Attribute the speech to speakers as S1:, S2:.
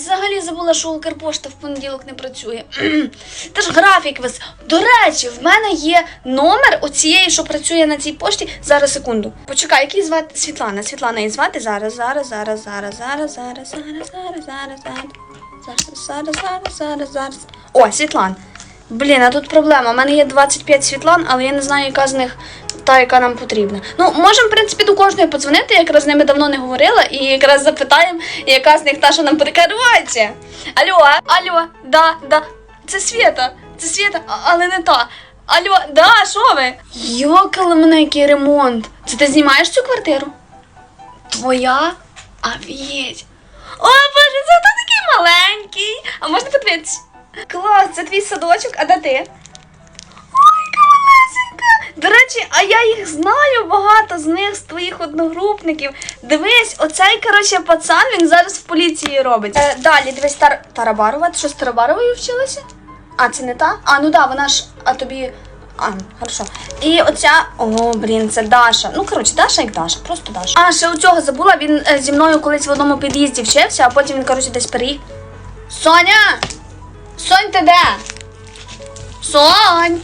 S1: взагалі забула, що Укрпошта в понеділок не працює. Та ж графік вес. До речі, в мене є номер оцієї, що працює на цій пошті. Зараз секунду. Почекай, який звати Світлана. Світлана її звати зараз, зараз, зараз, зараз, зараз, зараз, зараз, зараз, зараз. Зараз, зараз, зараз, зараз, зараз. О, Світлан. Блін, а тут проблема. У мене є 25 Світлан, але я не знаю, яка з них та, яка нам потрібна. Ну, можемо, в принципі, до кожної подзвонити, якраз з ними давно не говорила, і якраз запитаємо, яка з них та, що нам. Короче. Алло, алло, да, да. Це Свята, це Свята, але не та. Алло, да, що ви? Йокали мене, який ремонт. Це ти знімаєш цю квартиру? Твоя? Офігеть. О, боже, це такий маленький. А можна подивитися? Клас, це твій садочок, а де ти? Речі, а я їх знаю багато з них, з твоїх одногрупників. Дивись, оцей, коротше, пацан, він зараз в поліції робить. Е, далі, дивись, Тар... Тарабарова. Ти що з Тарабаровою вчилася? А, це не та? А, ну да, вона ж, а тобі. А, хорошо. І оця. О, блін, це Даша. Ну, коротше, Даша як Даша, просто Даша. А, ще у цього забула, він е, зі мною колись в одному під'їзді вчився, а потім він, коротше, десь переїхав. Соня! Сонь, ти де? Сонь!